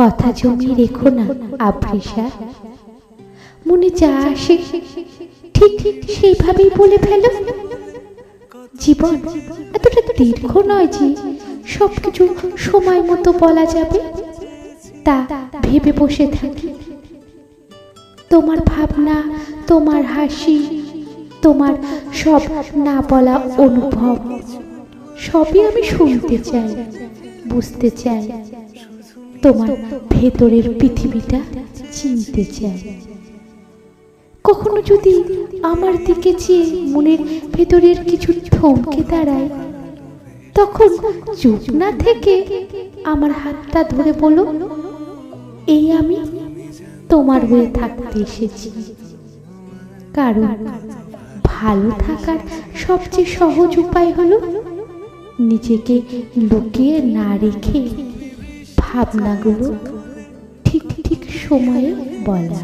কথা জমিয়ে রেখো না আবৃষা মনে যা আসে, ঠিক সেইভাবেই বলে ফেলো। জীবন এতটা দীর্ঘ নয় যে সবকিছু সময় মতো বলা যাবে। তা ভেবে বসে থাকি। তোমার ভাবনা, তোমার হাসি, তোমার সব না বলা অনুভব, সবই আমি শুনতে চাই, বুঝতে চাই। তোমার ভেতরের পৃথিবীটা চিনতে চাই। কখনো যদি আমার দিকে চেয়ে মনের ভেতরের কিছু থমকে দাঁড়ায়, তখন চুপ না থেকে আমার হাতটা ধরে বলো, এই আমি তোমার হয়ে থাকতে এসেছি। কারণ ভালো থাকার সবচেয়ে সহজ উপায় হলো নিজেকে লুকিয়ে না রেখে ভাবনাগুলো ঠিক ঠিক সময়ে বলা।